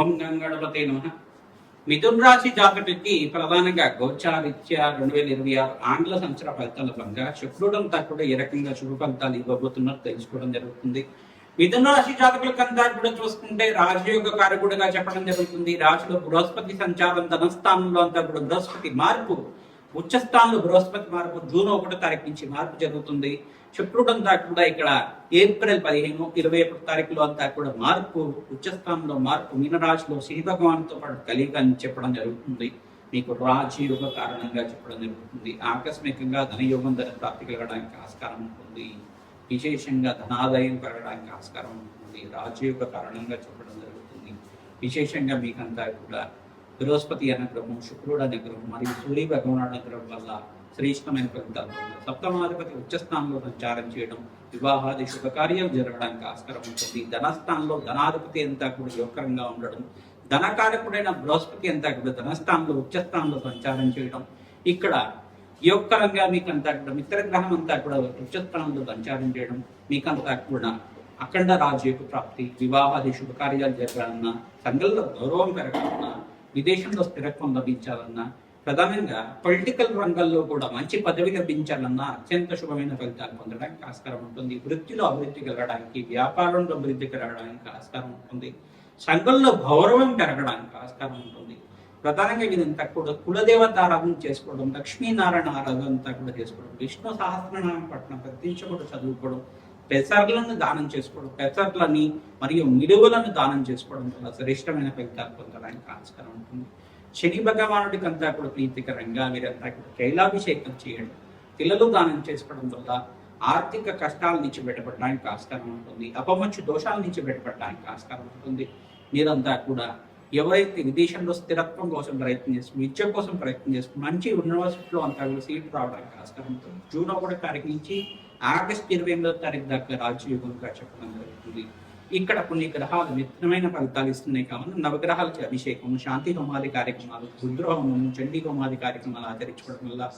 ఓం గంగణపతే నమ. మిథున్ రాశి జాతకుడికి ప్రధానంగా గోచారిత్య రెండు వేల ఇరవై ఆరు ఆంగ్ల సంవత్సర ఫలితాల పరంగా శుక్రుడంతా కూడా ఏ రకంగా శుభ ఫలితాలు ఇవ్వబోతున్నారు తెలుసుకోవడం జరుగుతుంది. మిథున రాశి జాతకులకంతా కూడా చూసుకుంటే రాజయోగ కారకుడుగా చెప్పడం జరుగుతుంది. రాశిలో బృహస్పతి సంచారం ధనస్థానంలో అంతా కూడా బృహస్పతి మార్పు. ఉచ్చస్థానంలో బృహస్పతి మార్పు జూన్ ఒకటో తారీఖు నుంచి మార్పు జరుగుతుంది. శుక్రుడంతా కూడా ఇక్కడ ఏప్రిల్ పదిహేను ఇరవై ఒకటో తారీఖులో అంతా కూడా మార్పు ఉచ్చస్థానంలో మార్పు మీనరాశిలో శని భగవాన్తో పాటు కలిగి అని చెప్పడం జరుగుతుంది. మీకు రాజయోగ కారణంగా చెప్పడం జరుగుతుంది. ఆకస్మికంగా ధనయోగం ధన ప్రాప్తి కలగడానికి ఆస్కారం ఉంటుంది. విశేషంగా ధనాదాయం పెరగడానికి ఆస్కారం ఉంటుంది. రాజయోగ కారణంగా చెప్పడం జరుగుతుంది. విశేషంగా మీకంతా కూడా బృహస్పతి అనుగ్రహం శుక్రుడు అనుగ్రహం మరియు సూర్య భగవానుడు అనుగ్రహం వల్ల శ్రేష్టమైన ఫలితాలు సప్తమాధిపతి ఉచ్చస్థానంలో సంచారం చేయడం వివాహాది శుభకార్యాలు జరగడానికి ఆస్కారం ఉంటుంది. ధనస్థానంలో ధనాధిపతి అంతా కూడా యోగకరంగా ఉండడం ధనకారకుడైన బృహస్పతి అంతా కూడా ధనస్థానంలో ఉచ్చస్థానంలో సంచారం చేయడం ఇక్కడ యోగకరంగా మీకు అంతా కూడా మిత్రగ్రహం అంతా కూడా ఉచ్చస్థానంలో సంచారం చేయడం మీకంతా కూడా అఖండ రాజ్యకు ప్రాప్తి వివాహాది శుభకార్యాలు జరగాలన్నా సంఘంలో గౌరవం పెరగాలన్నా విదేశంలో స్థిరత్వం లభించాలన్నా ప్రధానంగా పొలిటికల్ రంగంలో కూడా మంచి పదవి లభించాలన్నా అత్యంత శుభమైన ఫలితాలు పొందడానికి ఆస్కారం ఉంటుంది. వృత్తిలో అభివృద్ధి కలగడానికి వ్యాపారంలో అభివృద్ధి కలగడానికి ఆస్కారం ఉంటుంది. సంఘంలో గౌరవం పెరగడానికి ఆస్కారం ఉంటుంది. ప్రధానంగా ఇదంతా కూడా కులదేవత ఆరాధన చేసుకోవడం లక్ష్మీనారాయణ ఆరాధన అంతా కూడా చేసుకోవడం విష్ణు సహస్రనామం పట్టణం ప్రతించ కూడా చదువుకోవడం పెసర్లను దానం చేసుకోవడం పెసర్లని మరియు మిడుగులను దానం చేసుకోవడం వల్ల శ్రేష్టమైన ఫలితాలు పొందడానికి ఆస్కారం ఉంటుంది. శని భగవానుడికి అంతా కూడా ప్రీతికరంగా మీరంతా కూడా కైలాభిషేకం చేయడం పిల్లలు దానం చేసుకోవడం వల్ల ఆర్థిక కష్టాల నుంచి బయటపడడానికి ఆస్కారం ఉంటుంది. అపమచ్చు దోషాల నుంచి బయటపడడానికి ఆస్కారం ఉంటుంది. మీరంతా కూడా ఎవరైతే విదేశంలో స్థిరత్వం కోసం ప్రయత్నం చేస్తూ విద్య కోసం ప్రయత్నం చేస్తూ మంచి యూనివర్సిటీలో అంతా కూడా సీట్ రావడానికి ఆస్కారం ఉంటుంది. జూన్ ఒకటో తారీఖు నుంచి ఆగస్ట్ ఇరవై ఎనిమిదో తారీఖు దాకా రాజయోగంగా చెప్పడం జరుగుతుంది ఇక్కడ కొన్ని గ్రహాలు మిత్రమైన ఫలితాలు ఇస్తున్నాయి కావున నవగ్రహాలకి అభిషేకము శాంతి హోమాది కార్యక్రమాలు రుద్రహోమము చండీ హోమాది కార్యక్రమాలు ఆచరించుకోవడం వల్ల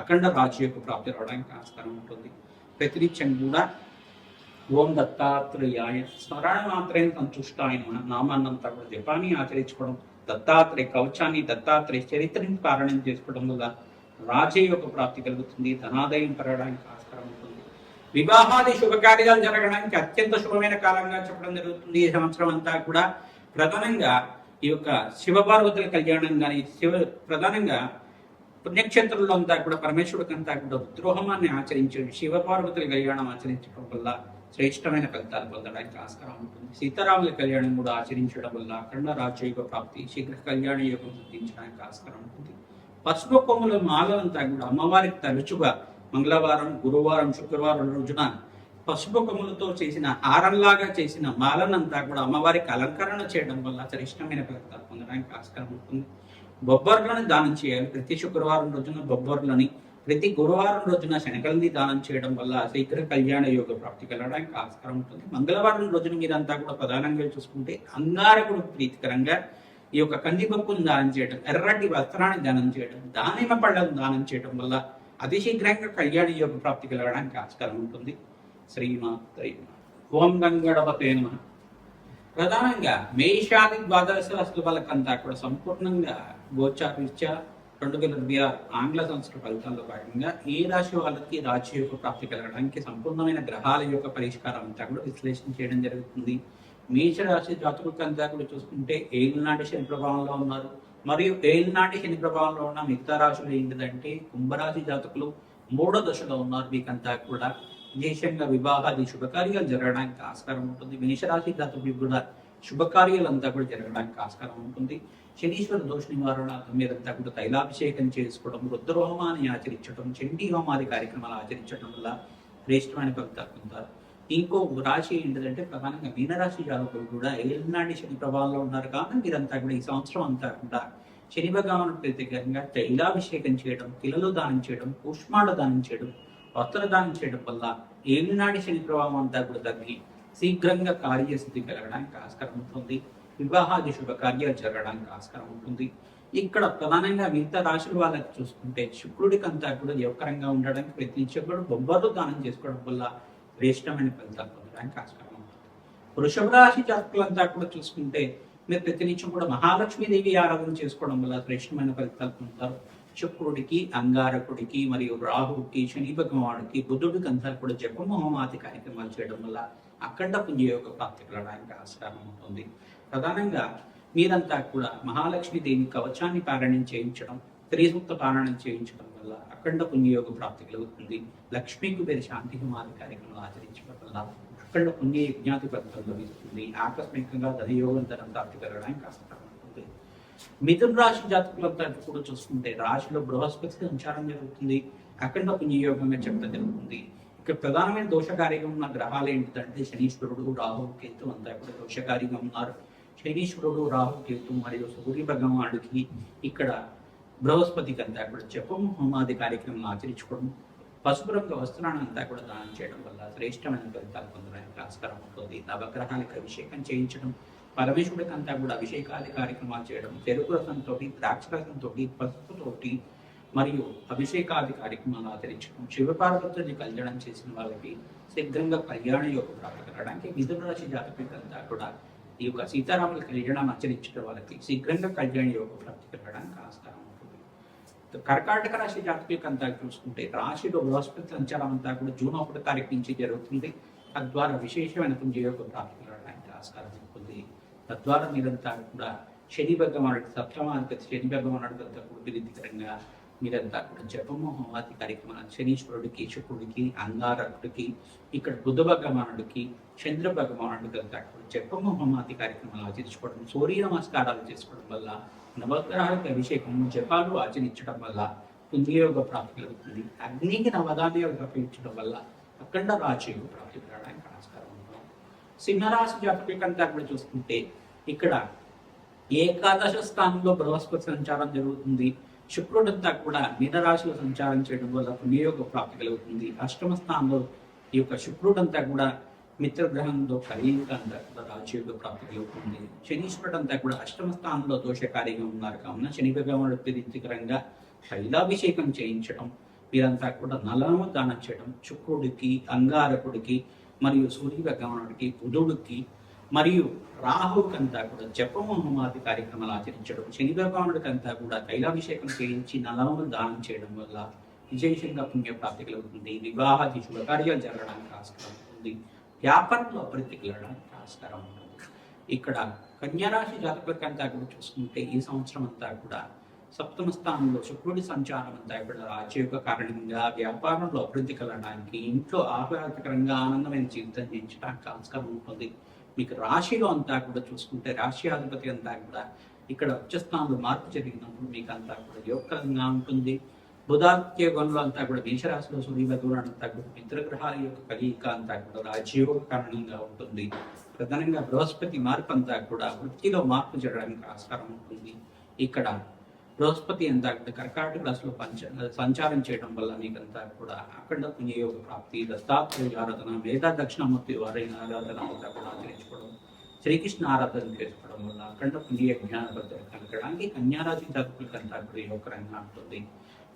అఖండ రాజయోగ ప్రాప్తి రావడానికి ఆస్కారం ఉంటుంది. ప్రతినిత్యం కూడా ఓం దత్తాత్రేయాయ స్మరణ మాత్రమే సంతుష్టాయ నమః. నామాన్నంతా కూడా జపాన్ని ఆచరించుకోవడం దత్తాత్రేయ కవచాన్ని దత్తాత్రేయ చరిత్రని కారణం చేసుకోవడం వల్ల రాజయోగ ప్రాప్తి కలుగుతుంది ధనాదాయం పెరగడానికి ఆస్కారం ఉంటుంది. వివాహాది శుభకార్యాలు జరగడానికి అత్యంత శుభమైన కాలంగా చెప్పడం జరుగుతుంది. ఈ సంవత్సరం అంతా కూడా ప్రధానంగా ఈ యొక్క శివపార్వతుల కళ్యాణం కానీ శివ ప్రధానంగా పుణ్యక్షేత్రంలో అంతా కూడా పరమేశ్వరుడికంతా కూడా ఉద్రోహమాన్ని ఆచరించడం శివపార్వతుల కళ్యాణం ఆచరించడం వల్ల శ్రేష్టమైన ఫలితాలు పొందడానికి ఆస్కారం ఉంటుంది. సీతారాముల కళ్యాణం కూడా ఆచరించడం వల్ల అఖండ రాజయోగ ప్రాప్తి శీఘ్ర కళ్యాణ యోగం సిద్ధించడానికి ఆస్కారం ఉంటుంది. పసుపు కొమ్ముల మాలలంతా కూడా అమ్మవారికి తరచుగా మంగళవారం గురువారం శుక్రవారం రోజున పసుపు కొమ్ములతో చేసిన హారంలాగా చేసిన మాలనంతా కూడా అమ్మవారికి అలంకరణ చేయడం వల్ల శ్రేష్టమైన ఫలితాలు పొందడానికి ఆస్కారం ఉంటుంది. బొబ్బర్లను దానం చేయాలి. ప్రతి శుక్రవారం రోజున బొబ్బర్లని ప్రతి గురువారం రోజున శనగల్ని దానం చేయడం వల్ల శీఘ్ర కళ్యాణ యోగ ప్రాప్తి కలగడానికి ఆస్కారం ఉంటుంది. మంగళవారం రోజున మీరంతా కూడా ప్రధానంగా చూసుకుంటే అంగారకుడు ప్రీతికరంగా ఈ యొక్క కందిపప్పును దానం చేయడం ఎర్రటి వస్త్రాన్ని దానం చేయడం దానిమ్మ పళ్ళను దానం చేయడం వల్ల అతిశీఘ్రంగా కళ్యాణ యోగ ప్రాప్తి కలగడానికి ఆస్కారం ఉంటుంది. శ్రీమాత్రై ఓం గంగడపతే నమ. ప్రధానంగా మేషాది ద్వాదశ రాశుల వాళ్ళకంతా కూడా సంపూర్ణంగా గోచారీత్యా రెండు వేల ఇరవై ఆరు ఆంగ్ల సంవత్సర ఫలితాల్లో భాగంగా ఏ రాశి వాళ్ళకి రాశి యొక్క ప్రాప్తి కలగడానికి సంపూర్ణమైన గ్రహాల యొక్క పరిష్కారం అంతా కూడా విశ్లేషణ చేయడం జరుగుతుంది. మేష రాశి జాతకులకంతా కూడా చూసుకుంటే ఏలినాటి శని ప్రభావంలో ఉన్నారు. మరియు ఏలినాటి శని ప్రభావంలో ఉన్న మిగతా రాశులు ఏంటిదంటే కుంభరాశి జాతకులు మూడో దశలో ఉన్నారు. మీకంతా కూడా విశేషంగా వివాహాది శుభకార్యాలు జరగడానికి ఆస్కారం ఉంటుంది. మేషరాశి జాతకులు కూడా శుభకార్యాలంతా కూడా జరగడానికి ఆస్కారం ఉంటుంది. శనీశ్వర దోష నివారణ మీరంతా కూడా తైలాభిషేకం చేసుకోవడం రుద్రహోమాన్ని ఆచరించడం చండీ హోమాది కార్యక్రమాలు ఆచరించడం వల్ల శ్రేష్టమైన ఫలితాలు పొందుతారు. ఇంకో రాశి ఏంటిదంటే ప్రధానంగా మీనరాశి జాతకులు కూడా ఏళ్ళనాటి శని ప్రభావంలో ఉన్నారు కానీ మీరంతా కూడా ఈ సంవత్సరం అంతా కూడా శని భగవాను ప్రత్యేకంగా తైలాభిషేకం చేయడం పిల్లలు దానం చేయడం పుష్మాల దానం చేయడం వస్త్రదానం చేయడం వల్ల ఏలినాటి శని ప్రభావం అంతా కూడా తగ్గి శీఘ్రంగా కార్యసిద్ధి కలగడానికి ఆస్కారం ఉంటుంది. వివాహాది శుభకార్యాలు జరగడానికి ఆస్కారం ఉంటుంది. ఇక్కడ ప్రధానంగా మిగతా రాశుల వాళ్ళకి చూసుకుంటే శుక్రుడికి అంతా కూడా యోగకరంగా ఉండడానికి ప్రయత్నించేప్పుడు బొబ్బర్లు దానం చేసుకోవడం వల్ల శ్రేష్టమైన ఫలితాలు పొందడానికి ఆస్కారం ఉంటుంది వృషభ రాశి జాతకులంతా కూడా చూసుకుంటే మీరు ప్రతినిత్యం కూడా మహాలక్ష్మీదేవి ఆరాధన చేసుకోవడం వల్ల శ్రేష్టమైన ఫలితాలు పొందుతారు. శుక్రుడికి అంగారకుడికి మరియు రాహుడికి శని భగవానుడికి బుద్ధుడికి అంతా కూడా జపమోహమాది కార్యక్రమాలు చేయడం వల్ల అఖండ పుణ్యయోగ ప్రాప్తి కలడానికి ఆస్కారం ఉంటుంది. ప్రధానంగా మీరంతా కూడా మహాలక్ష్మి దేవి కవచాన్ని పారాయణం చేయించడం త్రిసూక్త పారాయణం చేయించడం వల్ల అఖండ పుణ్యయోగ ప్రాప్తి కలుగుతుంది. లక్ష్మీ పేరు శాంతి హోమాది కార్యక్రమం ఆచరించడం వల్ల అఖండ పుణ్య యజ్ఞాతి ఫలితం లభిస్తుంది. ఆకస్మికంగా ధనయోగం ధనం ప్రాప్తి పెరగడానికి ఆస్కారం ఉంటుంది మిథున రాశి జాతకులంతా కూడా చూసుకుంటే రాశిలో బృహస్పతి సంచారం జరుగుతుంది. అఖండ పుణ్యయోగంగా చెప్పడం జరుగుతుంది. ఇక్కడ ప్రధానమైన దోషకారిగా ఉన్న గ్రహాలు ఏంటంటే శనీశ్వరుడు రాహు కేతు అంతా కూడా దోషకారిగా ఉన్నారు. శనీశ్వరుడు రాహు కేతు మరియు సూర్య భగవానుడికి ఇక్కడ బృహస్పతికి అంతా కూడా జపం హోమాది కార్యక్రమం ఆచరించుకోవడం పసుపు రంగు వస్త్రాన్ని అంతా కూడా దానం చేయడం వల్ల శ్రేష్టమైన ఫలితాలు పొందడానికి ఆస్కారం ఉంటుంది. నవగ్రహానికి అభిషేకం చేయించడం పరమేశ్వరుడికి అంతా కూడా అభిషేకాది కార్యక్రమాలు చేయడం చెరుకు రసంతో ద్రాక్ష రసంతో పసుపుతోటి మరియు అభిషేకాది కార్యక్రమాలు ఆచరించడం శివపార్వతుని కళ్యాణం చేసిన వాళ్ళకి శీఘ్రంగా కళ్యాణ యోగ ప్రాప్తి మిథున రాశి జాతకులంతా కూడా ఈ యొక్క సీతారాముల కళ్యాణం ఆచరించడం వాళ్ళకి శీఘ్రంగా కళ్యాణ యోగ ప్రాప్తి కలగడానికి ఆస్కారం కర్కాటక రాశి జాతకులకు అంతా చూసుకుంటే రాశిలో బృహస్పతి సంచారం అంతా కూడా జూన్ ఒకటి తారీఖు నుంచి జరుగుతుంది. తద్వారా విశేషమైన పుణ్యయోగ ప్రాప్తి కలగడానికి ఆస్కారం ఉంటుంది. తద్వారా మీరంతా కూడా శని భగవానుడి సప్తమాధిపతి శని భగవానుడికి అంతా కూడా ప్రీతికరంగా మీరంతా కూడా జపము హోమాది కార్యక్రమాలు శనీశ్వరుడికి శుక్రుడికి అంగారకుడికి ఇక్కడ బుధ భగవానుడికి చంద్ర భగవానుడికి అంతా కూడా జపము హోమాది కార్యక్రమాలు ఆచరించుకోవడం సూర్య నమస్కారాలు చేసుకోవడం వల్ల నవగ్రహాలకు అభిషేకం జపాలు ఆచరించడం వల్ల పుణ్యయోగ ప్రాప్తి కలుగుతుంది. అగ్నికి నవధాన్యాలు తప్పించడం వల్ల అఖండ రాజయోగ ప్రాప్తి పెరగడానికి ఆస్కారం ఉంటుంది సింహరాశి జాతకంతా కూడా చూసుకుంటే ఇక్కడ ఏకాదశ స్థానంలో బృహస్పతి సంచారం జరుగుతుంది. శుక్రుడంతా కూడా మీనరాశిలో సంచారం చేయడం వల్ల పుణ్యయోగ ప్రాప్తి కలుగుతుంది. అష్టమ స్థానంలో ఈ యొక్క శుక్రుడంతా కూడా మిత్రగ్రహంలో కలియుగ అంతా కూడా రాజయోగ ప్రాప్తి కలుగుతుంది శనీశ్వరుడు అంతా కూడా అష్టమ స్థానంలో దోషకారిగా ఉన్నారు. కావున శని భగవానుడు ప్రీతికరంగా తైలాభిషేకం చేయించడం వీరంతా కూడా నలము దానం చేయడం శుక్రుడికి అంగారకుడికి మరియు సూర్య భగవానుడికి బుధుడికి మరియు రాహుకంతా కూడా జపము హోమాది కార్యక్రమాలు ఆచరించడం శని భగవానుడికంతా కూడా తైలాభిషేకం చేయించి నలము దానం చేయడం వల్ల విశేషంగా పుణ్యప్రాప్తి కలుగుతుంది. వివాహాది శుభకార్యాలు జరగడానికి ఆస్కారం ఉంటుంది వ్యాపారంలో అభివృద్ధి వెళ్ళడానికి ఆస్కారం ఉంటుంది ఇక్కడ కన్యారాశి జాతకులకంతా కూడా చూసుకుంటే ఈ సంవత్సరం అంతా కూడా సప్తమ స్థానంలో శుక్రుడి సంచారం అంతా కూడా రాజయోగ కారణంగా వ్యాపారంలో అభివృద్ధి కలగడానికి ఇంట్లో ఆహ్లాదకరంగా ఆనందమైన జీవితం జీవించడానికి ఆస్కారం ఉంటుంది. మీకు రాశిలో అంతా కూడా చూసుకుంటే రాశి అధిపతి అంతా కూడా ఇక్కడ ఉచ్చస్థానంలో మార్పు జరిగినప్పుడు మీకు అంతా కూడా యోగకరంగా ఉంటుంది. బుధాత్య గణులు అంతా కూడా మేషరాశిలో సూర్య అంతా కూడా మిత్రగ్రహాల యొక్క కలియిక అంతా కూడా రాజయోగ కారణంగా ఉంటుంది. ప్రధానంగా బృహస్పతి మార్పు అంతా కూడా వృత్తిలో మార్పు జరగడానికి ఆస్కారం ఉంటుంది. ఇక్కడ బృహస్పతి అంతా కూడా కర్కాటక రాశిలో పంచ సంచారం చేయడం వల్ల మీకంతా కూడా అఖండ పుణ్యయోగ ప్రాప్తి దత్తాత్రేయ ఆరాధన వేద దక్షిణామూర్తి వారైన ఆరాధన అంతా కూడా ఆచరించుకోవడం శ్రీకృష్ణ ఆరాధన చేసుకోవడం వల్ల అఖండ పుణ్య జ్ఞాన భద్రత కలగడానికి కన్యారాశి జాతకులకంతా కూడా యోగకరంగా ఉంటుంది.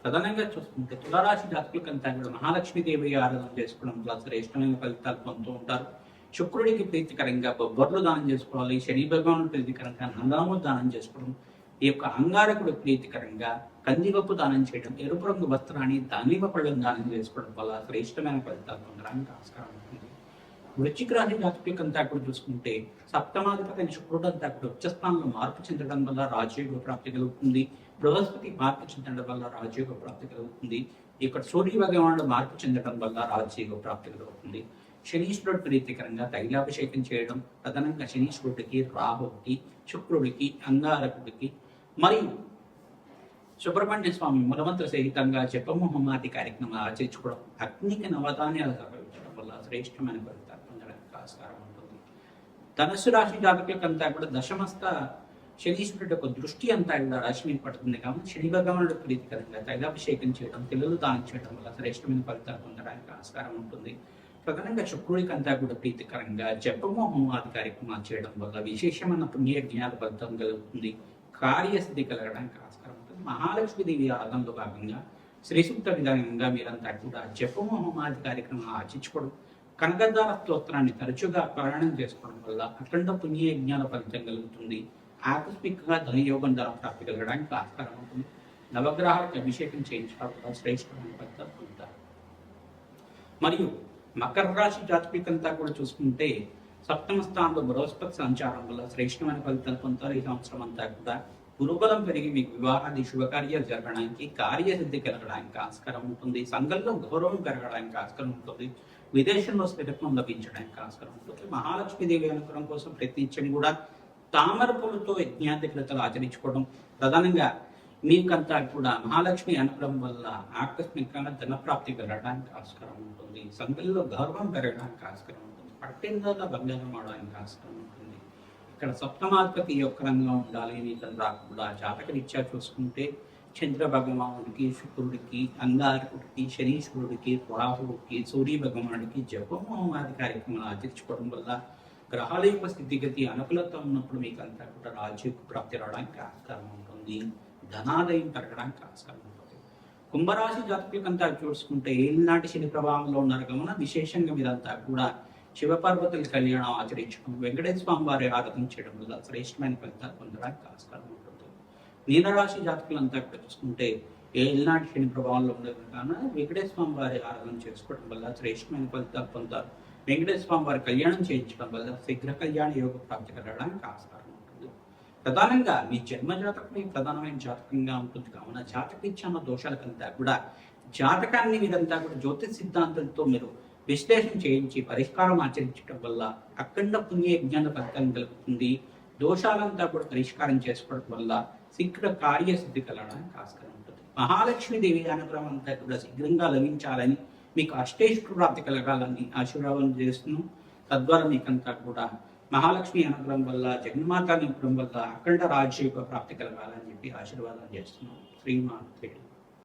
ప్రధానంగా చూసుకుంటే తులారాశి జాతకులకంతా కూడా మహాలక్ష్మీదేవి ఆరాధన చేసుకోవడం వల్ల శ్రేష్టమైన ఫలితాలు పొందుతూ ఉంటారు. శుక్రుడికి ప్రీతికరంగా బొబ్బర్లు దానం చేసుకోవాలి శని భగవాను ప్రీతికరంగా నందాము దానం చేసుకోవడం ఈ యొక్క అంగారకుడు ప్రీతికరంగా కందిపప్పు దానం చేయడం ఎరుపు రంగు వస్త్రాన్ని దానివ పళ్ళను దానం చేసుకోవడం వల్ల శ్రేష్టమైన ఫలితాలు పొందడానికి ఆస్కారం ఉంటుంది. వృశ్చిక రాశి జాతకులకంతా కూడా చూసుకుంటే సప్తమాధిపతి శుక్రుడు అంతా కూడా ఉచ్చస్థానంలో మార్పు చెందడం వల్ల రాజయోగ ప్రాప్తి కలుగుతుంది. బృహస్పతి మార్పు చెందడం వల్ల రాజయోగ ప్రాప్తి కలుగుతుంది. ఇక్కడ సూర్య భగవానుడు మార్పు చెందడం వల్ల రాజయోగ ప్రాప్తి కలుగుతుంది. శనీశ్వరుడు ప్రీతికరంగా తైలాభిషేకం చేయడం ప్రధానంగా శనీశ్వరుడికి రాహుడికి శుక్రుడికి అంగారకుడికి మరియు సుబ్రహ్మణ్య స్వామి మూలమంత్ర సహితంగా జపమోహమాది కార్యక్రమాలు ఆచరించుకోవడం అగ్నికి నవధాన్యాలు సమర్పించడం వల్ల శ్రేష్టమైన ఆస్కారం ఉంటుంది. ధనుసు రాశి జాతకులకంతా కూడా దశమస్థ శనీశ్వరుడు యొక్క దృష్టి అంతా కూడా రాశి మీద పడుతుంది కాబట్టి శని భగవానుడు ప్రీతికరంగా తైలాభిషేకం చేయడం పిల్లలు దానం చేయడం వల్ల శ్రేష్టమైన ఫలితాలు పొందడానికి ఆస్కారం ఉంటుంది. ప్రధానంగా శుక్రుడికి అంతా కూడా ప్రీతికరంగా జపము హోమాది కార్యక్రమాలు చేయడం వల్ల విశేషమైన పుణ్య జ్ఞాన ఫలితం కలుగుతుంది. కార్యసిద్ధి కలగడానికి ఆస్కారం ఉంటుంది. మహాలక్ష్మీదేవి ఆరాధనలో భాగంగా శ్రీ సూక్త విధానంగా మీరంతా కూడా జపము హోమాది కార్యక్రమాలు ఆచరించుకోవడం కనకదార స్తోత్రాన్ని తరచుగా పారాయణం చేసుకోవడం వల్ల అఖండ పుణ్య జ్ఞాన ఫలితం కలుగుతుంది. ఆకస్మికంగా ధనయోగం ధర ప్రాప్తి కలగడానికి ఆస్కారం ఉంటుంది. నవగ్రహాలకు అభిషేకం చేయించడం కూడా శ్రేష్టమైన ఫలితాలు పొందుతారు. మరియు మకర రాశి జాతకులంతా కూడా చూసుకుంటే సప్తమ స్థానంలో బృహస్పతి సంచారం వల్ల శ్రేష్టమైన ఫలితాలు పొందుతారు. ఈ సంవత్సరం అంతా కూడా గురుబలం పెరిగి మీకు వివాహాది శుభకార్యాలు జరగడానికి కార్యసిద్ధి కలగడానికి ఆస్కారం ఉంటుంది. సంఘంలో గౌరవం పెరగడానికి ఆస్కారం ఉంటుంది. విదేశంలో స్థిరత్వం లభించడానికి ఆస్కారం ఉంటుంది మహాలక్ష్మీదేవి అనుగ్రహం కోసం ప్రయత్నించడం కూడా తామర పూలతో యజ్ఞాధికృతలు ఆచరించుకోవడం ప్రధానంగా మీకంతా కూడా మహాలక్ష్మి అనుగ్రహం వల్ల ఆకస్మికంగా ధనప్రాప్తి పెరగడానికి ఆస్కారం ఉంటుంది. సంఘంలో గౌరవం పెరగడానికి ఆస్కారం ఉంటుంది. పట్టిందల బంగారం అవడానికి ఆస్కారం ఉంటుంది. ఇక్కడ సప్తమాధిపతి యొక్క రంగంలో ఉండాలి మీకంతా కూడా జాతకరీత్యా చూసుకుంటే చంద్ర భగవానుడికి శుక్రుడికి అంగారకుడికి శనీశ్వరుడికి రాహుడికి సూర్య భగవానుడికి జపహోమాది కార్యక్రమాలు ఆచరించుకోవడం వల్ల గ్రహాల యొక్క స్థితిగతి అనుకూలత ఉన్నప్పుడు మీకు అంతా కూడా రాజ్యకు ప్రాప్తి రావడానికి ఆస్కారం ఉంటుంది. ధనాలయం పెరగడానికి ఆస్కారం ఉంటుంది. కుంభరాశి జాతకులకంతా చూసుకుంటే ఏలినాటి శని ప్రభావంలో ఉన్నారు కావున విశేషంగా మీరంతా కూడా శివపార్వతుల కళ్యాణం ఆచరించడం వెంకటేశ్వర స్వామి వారి ఆరాధన చేయడం వల్ల శ్రేష్టమైన ఫలితాలు పొందడానికి ఆస్కారం ఉంటుంది. మీనరాశి జాతకులంతా ఇక్కడ చూసుకుంటే ఏలినాటి శని ప్రభావంలో ఉండదు కానీ వెంకటేశ్వర స్వామి వారి ఆరాధన చేసుకోవడం వల్ల శ్రేష్టమైన ఫలితాలు పొందుతారు. వెంకటేశ్వర స్వామి వారి కళ్యాణం చేయించడం వల్ల శీఘ్ర కళ్యాణ యోగ ప్రాప్తి కలగడానికి ఆస్కారం ఉంటుంది. ప్రధానంగా మీ జన్మ జాతకం ప్రధానమైన జాతకంగా ఉంటుంది. కావున జాతకరీత్యాన దోషాలకంతా కూడా జాతకాన్ని మీరంతా కూడా జ్యోతిష్ సిద్ధాంతంతో మీరు విశ్లేషణ చేయించి పరిష్కారం ఆచరించడం వల్ల అఖండ పుణ్య యజ్ఞాన ఫలితం కలుగుతుంది. దోషాలంతా కూడా పరిష్కారం చేసుకోవడం వల్ల శీఘ్ర కార్యసిద్ధి కలగడానికి ఆస్కారం ఉంటుంది. మహాలక్ష్మి దేవి అనుగ్రహం అంతా కూడా శీఘ్రంగా లభించాలని మీకు అష్టేశ్వర ప్రాప్తి కలగాలని ఆశీర్వాదం చేస్తున్నాం. తద్వారా మీకంతా కూడా మహాలక్ష్మి అనుగ్రహం వల్ల జగన్మాత అనుగ్రహం వల్ల అఖండ రాజ్య ప్రాప్తి కలగాలని చెప్పి ఆశీర్వాదం చేస్తున్నాం. శ్రీమాన్